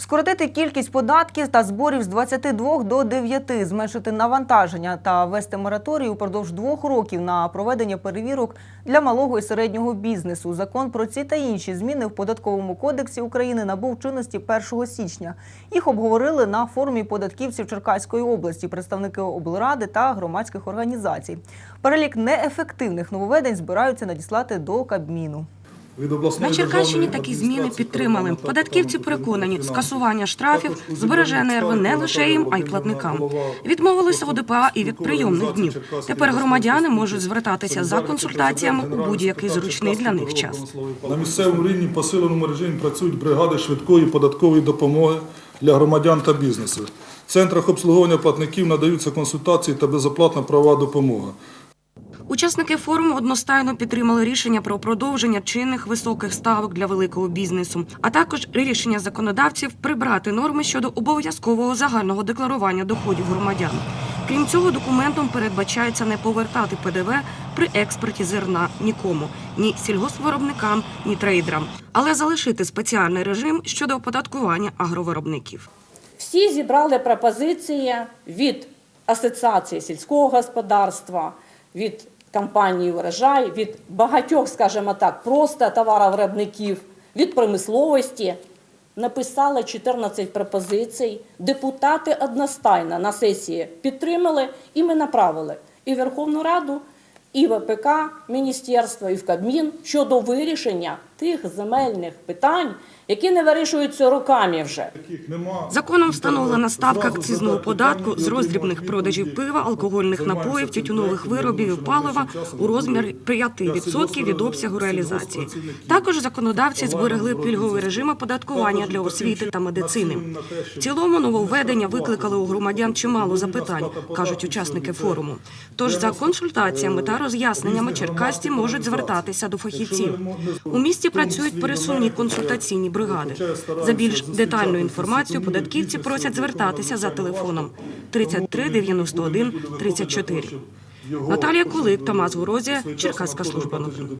Скоротити кількість податків та зборів з 22 до 9, зменшити навантаження та ввести мораторій упродовж двох років на проведення перевірок для малого і середнього бізнесу. Закон про ці та інші зміни в податковому кодексі України набув чинності 1 січня. Їх обговорили на форумі податківців Черкаської області, представники облради та громадських організацій. Перелік неефективних нововведень збираються надіслати до Кабміну. На Черкащині такі зміни підтримали. Податківці переконані, скасування штрафів збереже нерви не лише їм, а й платникам. Відмовилися ОДПА і від прийомних днів. Тепер громадяни можуть звертатися за консультаціями у будь-який зручний для них час. На місцевому рівні посиленому режимі працюють бригади швидкої податкової допомоги для громадян та бізнесу. В центрах обслуговування платників надаються консультації та безоплатна правова допомога. Учасники форуму одностайно підтримали рішення про продовження чинних високих ставок для великого бізнесу, а також рішення законодавців прибрати норми щодо обов'язкового загального декларування доходів громадян. Крім цього, документом передбачається не повертати ПДВ при експорті зерна нікому ні сільгоспвиробникам, ні трейдерам, але залишити спеціальний режим щодо оподаткування агровиробників. Всі зібрали пропозиції від Асоціації сільського господарства, від компанії «Урожай», від багатьох, скажімо так, просто товаровиробників, від промисловості. Написали 14 пропозицій. Депутати одностайно на сесії підтримали, і ми направили і Верховну Раду, і ВПК міністерство, і в Кабмін щодо вирішення тих земельних питань, які не вирішуються роками вже. Законом встановлена ставка акцизного податку з роздрібних продажів пива, алкогольних напоїв, тютюнових виробів і палива у розмірі для 5% від обсягу реалізації. Також законодавці зберегли пільговий виробництва. режим оподаткування для освіти та медицини. В цілому нововведення викликали у громадян чимало запитань, кажуть учасники форуму. Тож за консультаціями та роз'ясненнями черкасці можуть звертатися до фахівців. У місті працюють пересувні консультаційні бригади. За більш детальну інформацію податківці просять звертатися за телефоном 33 91 34. Наталія Кулик, Томас Горозія, Черкаська служба.